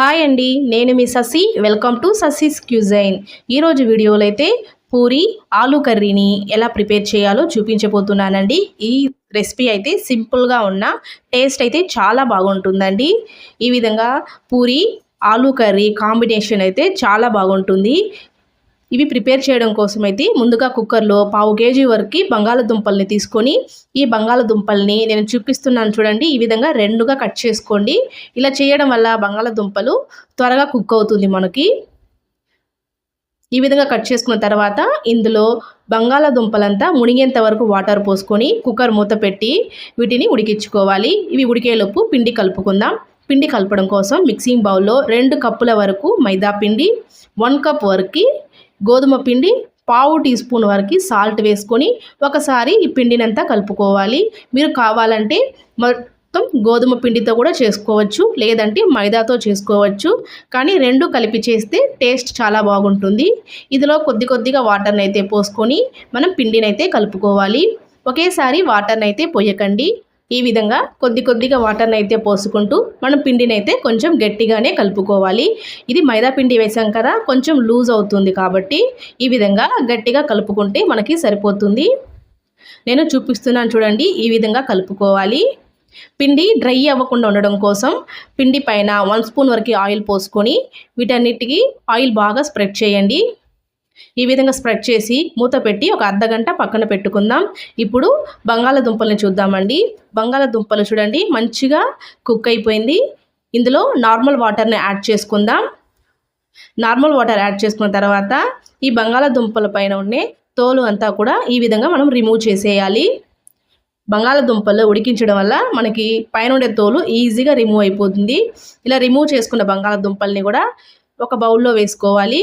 Hi అండి నేను మీ Sasi. Welcome to Sasi's cuisine. ఈరోజు వీడియోలో అయితే పూరి ఆలు కర్రీని ఎలా ప్రిపేర్ చేయాలో చూపించబోతున్నానండి. ఈ రెసిపీ అయితే సింపుల్గా ఉన్న టేస్ట్ అయితే చాలా బాగుంటుందండి. ఈ విధంగా పూరి ఆలు కర్రీ కాంబినేషన్ అయితే చాలా బాగుంటుంది. ఇవి ప్రిపేర్ చేయడం కోసం అయితే ముందుగా కుక్కర్లో పావు కేజీ వరకు బంగాళదుంపల్ని తీసుకొని ఈ బంగాళదుంపల్ని నేను చూపిస్తున్నాను చూడండి. ఈ విధంగా రెండుగా కట్ చేసుకోండి. ఇలా చేయడం వల్ల బంగాళదుంపలు త్వరగా కుక్ అవుతుంది మనకి. ఈ విధంగా కట్ చేసుకున్న తర్వాత ఇందులో బంగాళదుంపలంతా మునిగేంత వరకు వాటర్ పోసుకొని కుక్కర్ మూత పెట్టి వీటిని ఉడికించుకోవాలి. ఇవి ఉడికేలోపు పిండి కలుపుకుందాం. పిండి కలపడం కోసం మిక్సింగ్ బౌల్లో రెండు కప్పుల వరకు మైదా పిండి వన్ కప్ వరకు గోధుమ పిండి పావు టీ స్పూన్ వరకు సాల్ట్ వేసుకొని ఒకసారి ఈ పిండినంతా కలుపుకోవాలి. మీరు కావాలంటే మొత్తం గోధుమ పిండితో కూడా చేసుకోవచ్చు లేదంటే మైదాతో చేసుకోవచ్చు. కానీ రెండు కలిపి చేస్తే టేస్ట్ చాలా బాగుంటుంది. ఇందులో కొద్ది కొద్దిగా వాటర్ని అయితే పోసుకొని మనం పిండిని అయితే కలుపుకోవాలి. ఒకేసారి వాటర్ని అయితే పోయకండి. ఈ విధంగా కొద్ది కొద్దిగా వాటర్ని అయితే పోసుకుంటూ మనం పిండిని అయితే కొంచెం గట్టిగానే కలుపుకోవాలి. ఇది మైదా పిండి వేసాం కదా కొంచెం లూజ్ అవుతుంది కాబట్టి ఈ విధంగా గట్టిగా కలుపుకుంటే మనకి సరిపోతుంది. నేను చూపిస్తున్నాను చూడండి ఈ విధంగా కలుపుకోవాలి. పిండి డ్రై అవ్వకుండా ఉండడం కోసం పిండి పైన వన్ స్పూన్ వరకు ఆయిల్ పోసుకొని వీటన్నిటికీ ఆయిల్ బాగా స్ప్రెడ్ చేయండి. ఈ విధంగా స్ప్రెడ్ చేసి మూత పెట్టి ఒక అర్ధగంట పక్కన పెట్టుకుందాం. ఇప్పుడు బంగాళదుంపల్ని చూద్దామండి. బంగాళదుంపలు చూడండి మంచిగా కుక్ అయిపోయింది. ఇందులో నార్మల్ వాటర్ని యాడ్ చేసుకుందాం. నార్మల్ వాటర్ యాడ్ చేసుకున్న తర్వాత ఈ బంగాళదుంపల పైన ఉండే తోలు అంతా కూడా ఈ విధంగా మనం రిమూవ్ చేసేయాలి. బంగాళదుంపలు ఉడికించడం వల్ల మనకి పైన ఉండే తోలు ఈజీగా రిమూవ్ అయిపోతుంది. ఇలా రిమూవ్ చేసుకున్న బంగాళదుంపల్ని కూడా ఒక బౌల్లో వేసుకోవాలి.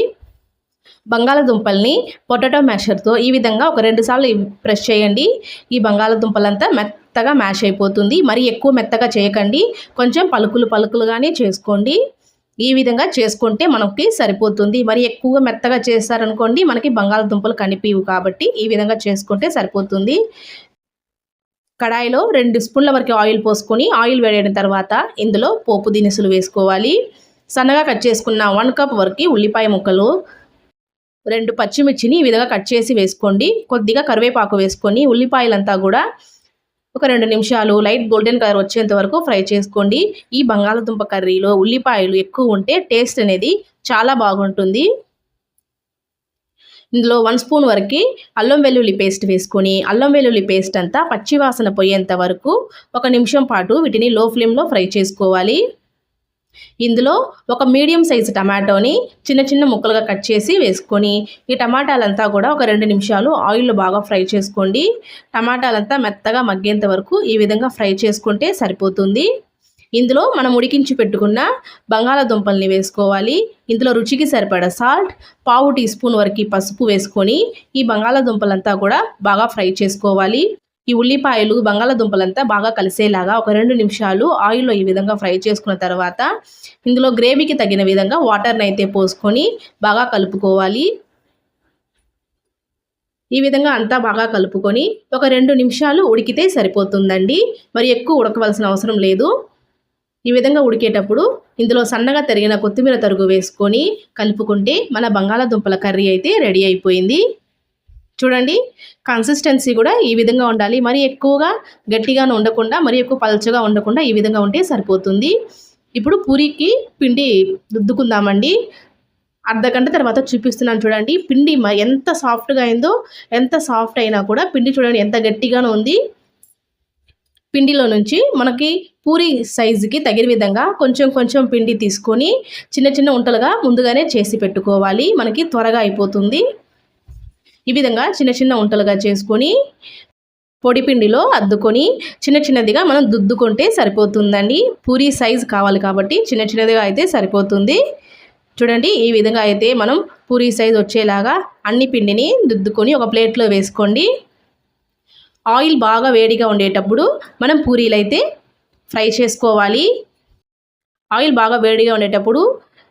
బంగాళదుంపల్ని పొటాటో మ్యాషర్తో ఈ విధంగా ఒక రెండు సార్లు ప్రెస్ చేయండి. ఈ బంగాళదుంపలంతా మెత్తగా మ్యాష్ అయిపోతుంది. మరి ఎక్కువ మెత్తగా చేయకండి. కొంచెం పలుకులు పలుకులుగానే చేసుకోండి. ఈ విధంగా చేసుకుంటే మనకి సరిపోతుంది. మరి ఎక్కువగా మెత్తగా చేస్తారనుకోండి మనకి బంగాళదుంపలు కనిపివు కాబట్టి ఈ విధంగా చేసుకుంటే సరిపోతుంది. కడాయిలో రెండు స్పూన్ల వరకు ఆయిల్ పోసుకొని ఆయిల్ వేడైన తర్వాత ఇందులో పోపు దినుసులు వేసుకోవాలి. సన్నగా కట్ చేసుకున్న వన్ కప్ వరకు ఉల్లిపాయ ముక్కలు రెండు పచ్చిమిర్చిని ఈ విధంగా కట్ చేసి వేసుకోండి. కొద్దిగా కరివేపాకు వేసుకొని ఉల్లిపాయలంతా కూడా ఒక రెండు నిమిషాలు లైట్ గోల్డెన్ కలర్ వచ్చేంత వరకు ఫ్రై చేసుకోండి. ఈ బంగాళదుంప కర్రీలో ఉల్లిపాయలు ఎక్కువ ఉంటే టేస్ట్ అనేది చాలా బాగుంటుంది. ఇందులో వన్ స్పూన్ వరకు అల్లం వెల్లుల్లి పేస్ట్ వేసుకొని అల్లం వెల్లుల్లి పేస్ట్ అంతా పచ్చివాసన పోయేంత వరకు ఒక నిమిషం పాటు వీటిని లో ఫ్లేమ్లో ఫ్రై చేసుకోవాలి. ఇందులో ఒక మీడియం సైజు టమాటోని చిన్న చిన్న ముక్కలుగా కట్ చేసి వేసుకొని ఈ టమాటాలంతా కూడా ఒక రెండు నిమిషాలు ఆయిల్లో బాగా ఫ్రై చేసుకోండి. టమాటాలంతా మెత్తగా మగ్గేంత వరకు ఈ విధంగా ఫ్రై చేసుకుంటే సరిపోతుంది. ఇందులో మనం ఉడికించి పెట్టుకున్న బంగాళాదుంపల్ని వేసుకోవాలి. ఇందులో రుచికి సరిపడా సాల్ట్ పావు టీ స్పూన్ వరకు పసుపు వేసుకొని ఈ బంగాళాదుంపలంతా కూడా బాగా ఫ్రై చేసుకోవాలి. ఈ ఉల్లిపాయలు బంగాళదుంపలంతా బాగా కలిసేలాగా ఒక రెండు నిమిషాలు ఆయిల్లో ఈ విధంగా ఫ్రై చేసుకున్న తర్వాత ఇందులో గ్రేవీకి తగిన విధంగా వాటర్ని అయితే పోసుకొని బాగా కలుపుకోవాలి. ఈ విధంగా అంతా బాగా కలుపుకొని ఒక రెండు నిమిషాలు ఉడికితే సరిపోతుందండి. మరి ఎక్కువ ఉడకవలసిన అవసరం లేదు. ఈ విధంగా ఉడికేటప్పుడు ఇందులో సన్నగా తరిగిన కొత్తిమీర తరుగు వేసుకొని కలుపుకుంటే మన బంగాళదుంపల కర్రీ అయితే రెడీ అయిపోయింది. చూడండి కన్సిస్టెన్సీ కూడా ఈ విధంగా ఉండాలి. మరి ఎక్కువగా గట్టిగాను ఉండకుండా మరి ఎక్కువ పలచగా ఉండకుండా ఈ విధంగా ఉంటే సరిపోతుంది. ఇప్పుడు పూరికి పిండి దుద్దుకుందామండి అర్ధ గంట తర్వాత చూపిస్తున్నాను చూడండి. పిండి ఎంత సాఫ్ట్గా అయిందో ఎంత సాఫ్ట్ అయినా కూడా పిండి చూడండి ఎంత గట్టిగానో ఉంది. పిండిలో నుంచి మనకి పూరి సైజుకి తగిన విధంగా కొంచెం కొంచెం పిండి తీసుకొని చిన్న చిన్న ఉంటలుగా ముందుగానే చేసి పెట్టుకోవాలి. మనకి త్వరగా అయిపోతుంది. ఈ విధంగా చిన్న చిన్న ఉంటలుగా చేసుకొని పొడిపిండిలో అద్దుకొని చిన్న చిన్నదిగా మనం దుద్దుకుంటే సరిపోతుందండి. పూరి సైజు కావాలి కాబట్టి చిన్న చిన్నదిగా అయితే సరిపోతుంది. చూడండి ఈ విధంగా అయితే మనం పూరి సైజు వచ్చేలాగా అన్ని పిండిని దుద్దుకొని ఒక ప్లేట్లో వేసుకోండి. ఆయిల్ బాగా వేడిగా ఉండేటప్పుడు మనం పూరీలు అయితే ఫ్రై చేసుకోవాలి. ఆయిల్ బాగా వేడిగా ఉండేటప్పుడు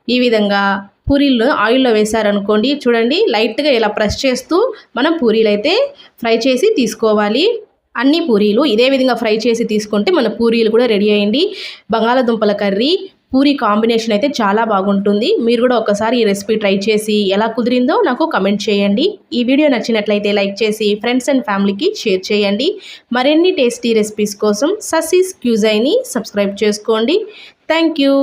ఈ విధంగా పూరీలు ఆయిల్లో వేశారనుకోండి చూడండి లైట్గా ఇలా ప్రెస్ చేస్తూ మనం పూరీలు అయితే ఫ్రై చేసి తీసుకోవాలి. అన్ని పూరీలు ఇదే విధంగా ఫ్రై చేసి తీసుకుంటే మన పూరీలు కూడా రెడీ అయ్యండి. బంగాళదుంపల కర్రీ పూరి కాంబినేషన్ అయితే చాలా బాగుంటుంది. మీరు కూడా ఒకసారి ఈ రెసిపీ ట్రై చేసి ఎలా కుదిరిందో నాకు కమెంట్ చేయండి. ఈ వీడియో నచ్చినట్లయితే లైక్ చేసి ఫ్రెండ్స్ అండ్ ఫ్యామిలీకి షేర్ చేయండి. మరిన్ని టేస్టీ రెసిపీస్ కోసం ససీస్ క్యూజైని సబ్స్క్రైబ్ చేసుకోండి. Thank you.